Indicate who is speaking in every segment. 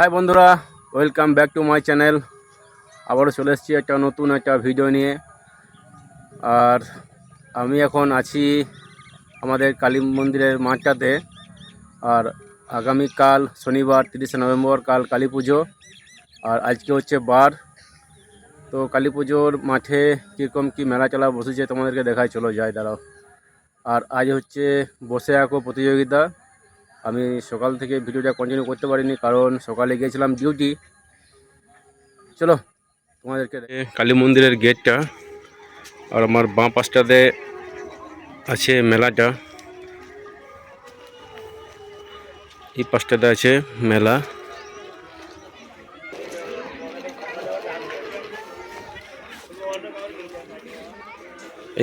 Speaker 1: High বন্ধুরা welcome back to my channel আবারও চলে এসেছি একটা নতুন একটা ভিডিও নিয়ে। আর আমি এখন আছি আমাদের কালী মন্দিরের মাঠটাতে। আর আগামীকাল শনিবার, তিরিশে নভেম্বর কাল কালী পুজো। আর আজকে হচ্ছে বার। তো কালী পুজোর মাঠে কীরকম কী মেলা চলা বসেছে তোমাদেরকে দেখায়, চলো যাই, দাঁড়াও। আর আজ হচ্ছে বসে আঁকো প্রতিযোগিতা। আমি সকাল থেকে ভিডিওটা কন্টিনিউ করতে পারিনি, কারণ সকালে গিয়েছিলাম ডিউটি চলো, তোমাদেরকে কালী মন্দিরের গেটটা আর আমার বাঁ পাশটাতে আছে মেলাটা। এই পাশটাতে আছে মেলা।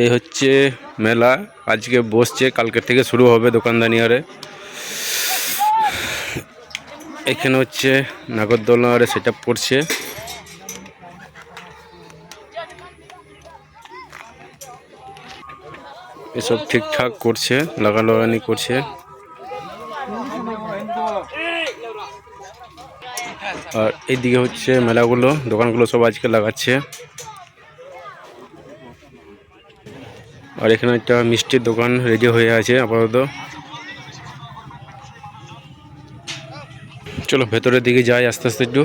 Speaker 1: এই হচ্ছে মেলা। আজকে বসছে, কালকের থেকে শুরু হবে দোকানদানি আরে এখানে হচ্ছে নাগরদোলনা আরে সেট আপ করছে। এসব ঠিকঠাক করছে, লাগালাগানি করছে। আর এইদিকে হচ্ছে মেলাগুলো, দোকানগুলো সব আজকে লাগাচ্ছে। আর এখানে একটা মিষ্টির দোকান রেডি হয়ে আছে, আপাতত। চলো ভেতরের দিকে যাই আস্তে আস্তে একটু।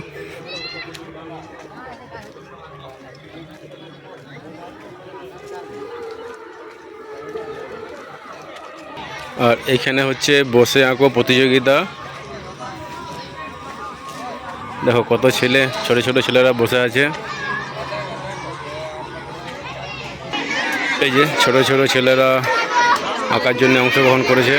Speaker 1: আর এখানে হচ্ছে বসে আঁকো প্রতিযোগিতা। দেখো কত ছেলে, ছোট ছোট ছেলেরা বসে আছে। এই যে ছোট ছোট ছেলেরা আঁকার জন্য অংশগ্রহণ করেছে।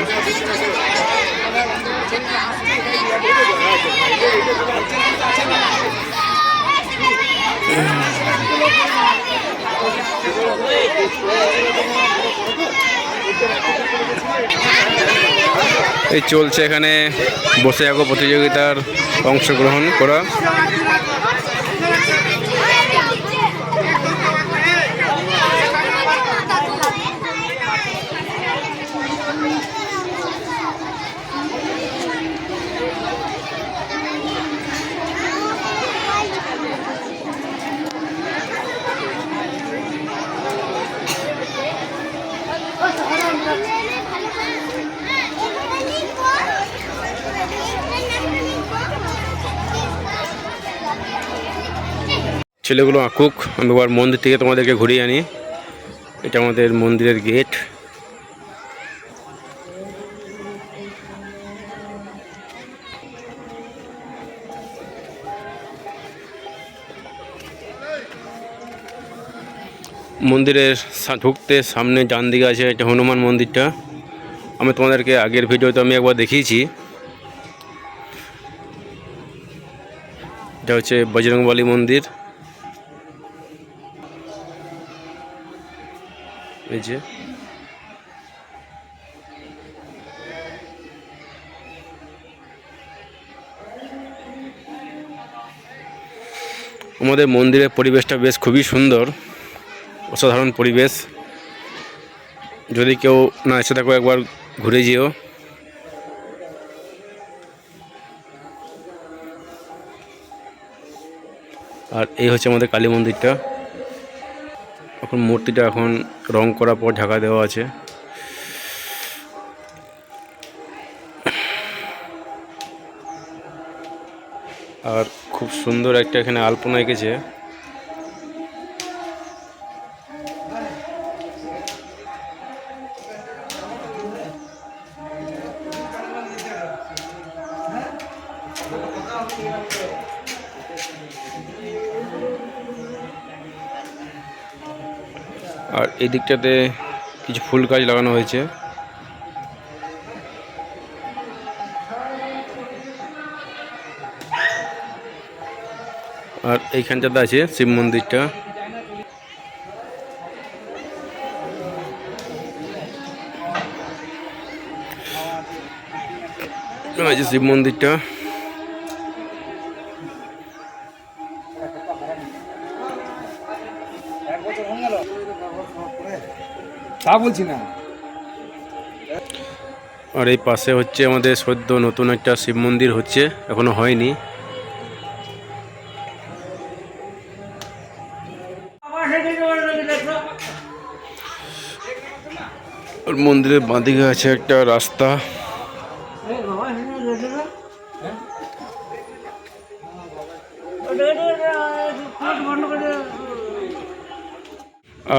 Speaker 1: এই চলছে এখানে বসে যাব প্রতিযোগিতার অংশগ্রহণ করা। ছেলেগুলো আঁকুক, আমি এবার মন্দির থেকে তোমাদেরকে ঘুরিয়ে আনি। এটা আমাদের মন্দিরের গেট। মন্দিরের ঢুকতে সামনে ডান দিকে আছে এটা হনুমান মন্দিরটা। আমি তোমাদেরকে আগের ভিডিওতে আমি একবার দেখিয়েছি। এটা হচ্ছে বজরংবলী মন্দির। এই যে। আমাদের মন্দিরের পরিবেশটা বেশ খুবই সুন্দর, অসাধারণ পরিবেশ। যদি কেউ না এসে থাকো, একবার ঘুরে যেও। আর এই হচ্ছে আমাদের কালী মন্দিরটা। এখন মূর্তিটা এখন রং করার পর ঢাকা দেওয়া আছে। আর খুব সুন্দর একটা এখানে আলপনা এঁকেছে। আর এই দিকটাতে কিছু ফুল গাছ লাগানো হয়েছে। আর এইখানটাতে আছে শিব মন্দিরটা। আছে শিব মন্দিরটা।
Speaker 2: তা বলছি না।
Speaker 1: আর এই পাশে হচ্ছে আমাদের সদ্য নতুন একটা শিব মন্দির হচ্ছে, এখনও হয়নি। মন্দিরের বাঁদিকে আছে একটা রাস্তা।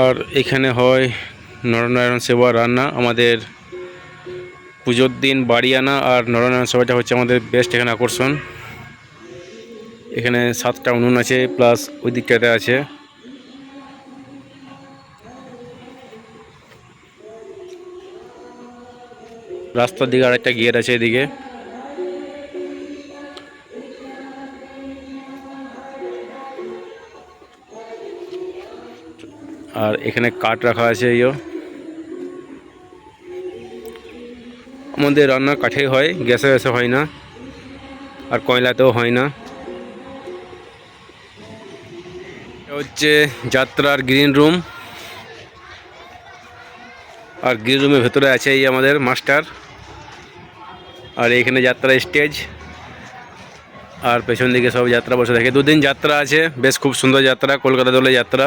Speaker 1: আর এখানে হয় নরনারায়ণ সেবা রান্না, আমাদের পুজোর দিন বাড়ি আনা আর নরনারায়ণ সেবাটা হচ্ছে আমাদের বেস্ট এখানে আকর্ষণ। এখানে সাতটা উনুন আছে প্লাস ওই দিকটাতে আছে। রাস্তার দিকে আরেকটা গিয়ার আছে এদিকে। আর এখানে কাঠ রাখা আছে ইয়ো আমাদের রান্না কাঠে হয়, গ্যাসে গ্যাসে হয় না, আর কয়লাতেও হয় না। হচ্ছে যাত্রার গ্রিন রুম আর গ্রিন রুমের ভেতরে আছে এই আমাদের মাস্টার। আর এখানে যাত্রা স্টেজ আর পেছন দিকে সব যাত্রা বসে থাকে। দুদিন যাত্রা আছে, বেশ খুব সুন্দর যাত্রা, কলকাতা দলে যাত্রা।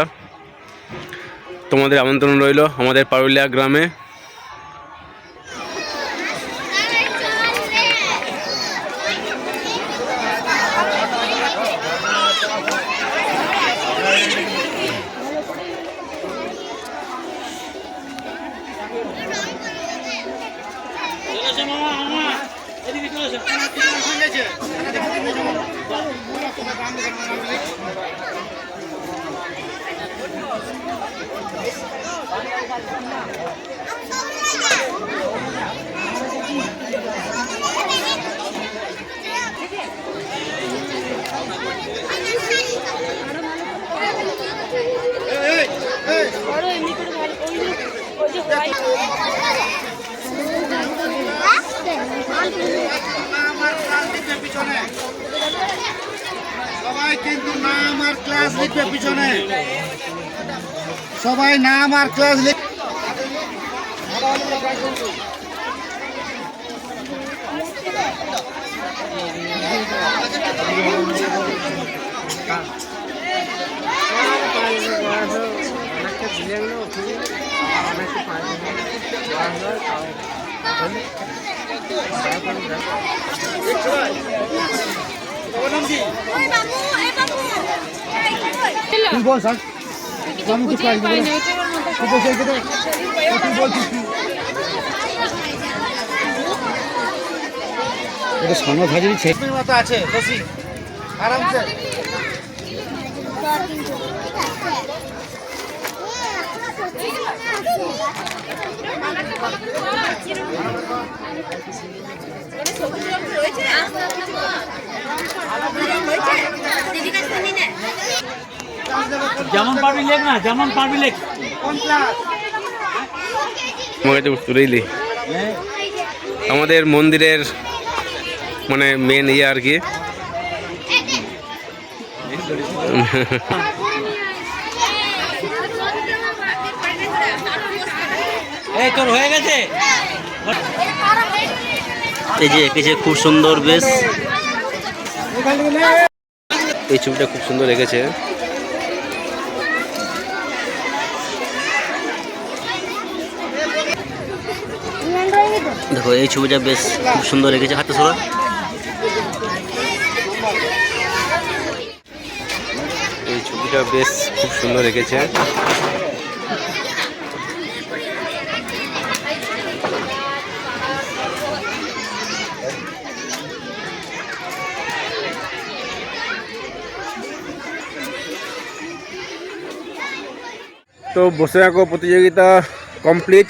Speaker 1: তোমাদের আমন্ত্রণ রইল আমাদের পারুলিয়া গ্রামে
Speaker 3: বড় এমনি করে ভালো ওই যে ওই যে হোয়াইট
Speaker 4: আমার ক্লাস লিখবে পিছনে সবাই কিন্তু নাম আর ক্লাস লিখবে পিছনে সবাই নাম আর ক্লাস লিখ তুই বল স্যার? আমি কিছু পাই না তুই বসে এখানে তুই? বলছিস এটা সামনে ভাজি ছেড়ে মতো আছে বসি। আরামসে।
Speaker 5: যেমন পারবি লেখ না যেমন পারবি লেখ
Speaker 1: তুলেইলি আমাদের মন্দিরের মানে মেন ইয়ে আর কি।
Speaker 5: এই তোর হয়ে গেছে?
Speaker 6: এই যে এঁকেছে খুব সুন্দর বেশ।
Speaker 1: এই ছবিটা খুব সুন্দর রেখেছে
Speaker 6: দেখো, এই ছবিটা বেশ খুব সুন্দর রেখেছে হাতে সরা
Speaker 1: এই ছবিটা বেশ খুব সুন্দর রেখেছে। তো বসে আঁকো প্রতিযোগিতা কমপ্লিট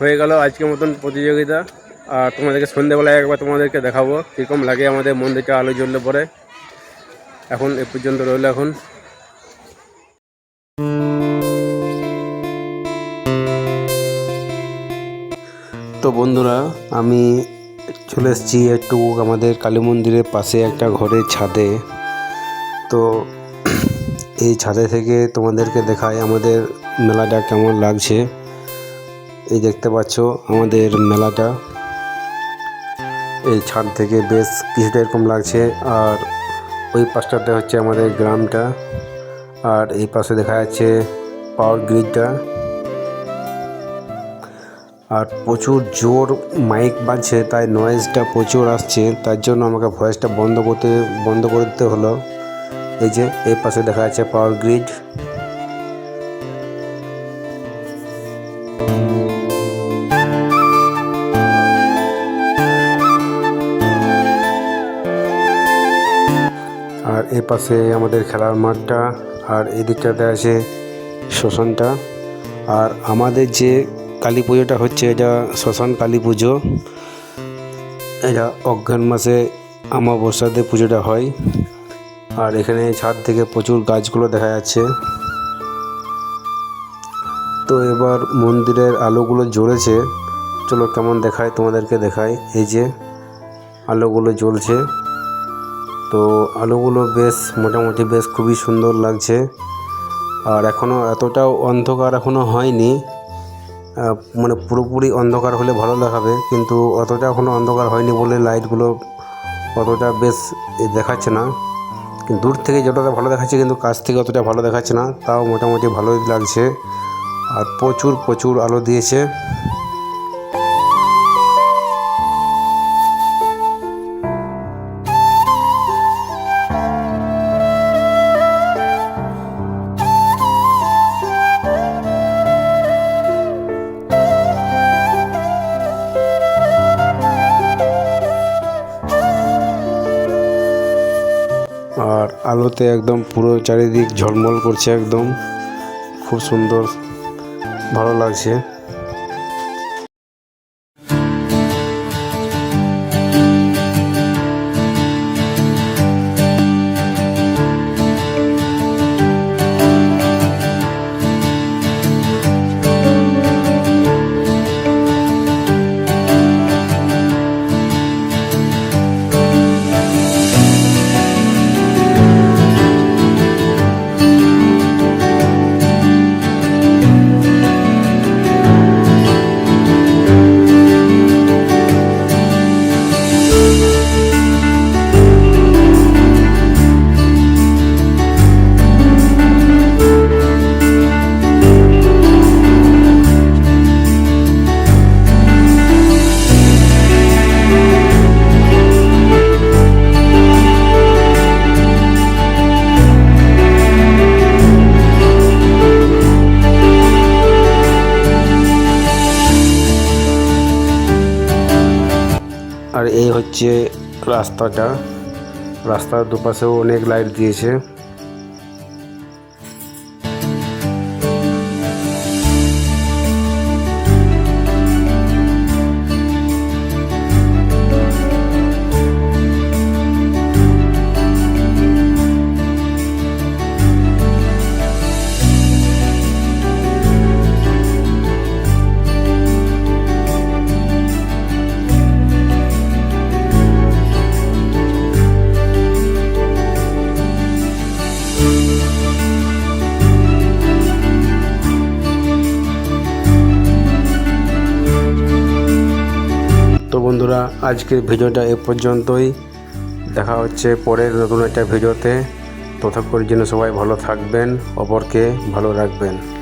Speaker 1: হয়ে গেল আজকের মতন প্রতিযোগিতা। আর তোমাদেরকে সন্ধ্যেবেলায় একবার তোমাদেরকে দেখাবো কীরকম লাগে আমাদের মন্দিরটা আলো জ্বললে পরে। এখন এ পর্যন্ত রইল এখন। তো বন্ধুরা, আমি চলে এসেছি একটু আমাদের কালী মন্দিরের পাশে একটা ঘরের ছাদে। তো এই ছাদে থেকে তোমাদেরকে দেখায় আমাদের মেলাটা কেমন লাগছে। এই দেখতে পাচ্ছ আমাদের মেলাটা। এই ছাদ থেকে বেশ কিছুটা এরকম লাগছে, আর ওই পাশটাতে হচ্ছে আমাদের গ্রামটা, আর এই পাশে দেখা যাচ্ছে পাওয়ার গ্রিডটা আর প্রচুর জোর মাইক বাজছে, তাই নয়েজটা প্রচুর আসছে, তার জন্য আমাকে ভয়েসটা বন্ধ করতে, বন্ধ করে দিতে হলো। এই যে, এই পাশে দেখা যাচ্ছে পাওয়ার গ্রিড এই পাশে আমাদের খেলার মাঠটা আর এই দিকটাতে আছে শ্মশানটা। আর আমাদের যে কালী পুজোটা হচ্ছে, এটা শ্মশান কালী পুজো। এটা অজ্ঞান মাসে আমাবস্যাতে পুজোটা হয়। আর এখানে ছাদ থেকে প্রচুর গাছগুলো দেখা যাচ্ছে। তো এবার মন্দিরের আলোগুলো জ্বলেছে। চলো কেমন দেখায় তোমাদেরকে দেখায়। এই যে আলোগুলো জ্বলছে। তো আলোগুলো বেশ মোটামুটি বেশ খুবই সুন্দর লাগছে। আর এখনও এতটাও অন্ধকার এখনও হয়নি। মানে পুরোপুরি অন্ধকার হলে ভালো দেখাবে, কিন্তু অতটা এখনও অন্ধকার হয়নি বলে লাইটগুলো অতটা বেশ দেখাচ্ছে না। দূর থেকে যতটা ভালো দেখাচ্ছে কিন্তু কাছ থেকে অতটা ভালো দেখাচ্ছে না, তাও মোটামুটি ভালোই লাগছে। আর প্রচুর প্রচুর আলো দিয়েছে। আলোতে একদম পুরো চারিদিক ঝলমল করছে একদম। খুব সুন্দর ভালো লাগছে। হচ্ছে রাস্তাটা রাস্তার দুপাশেও অনেক লাইট দিয়েছে। আজকের ভিডিওটা এ পর্যন্তই। দেখা হচ্ছে পরের নতুন একটা ভিডিওতে। ততক্ষণের জন্য সবাই ভালো থাকবেন, অপরকে ভালো রাখবেন।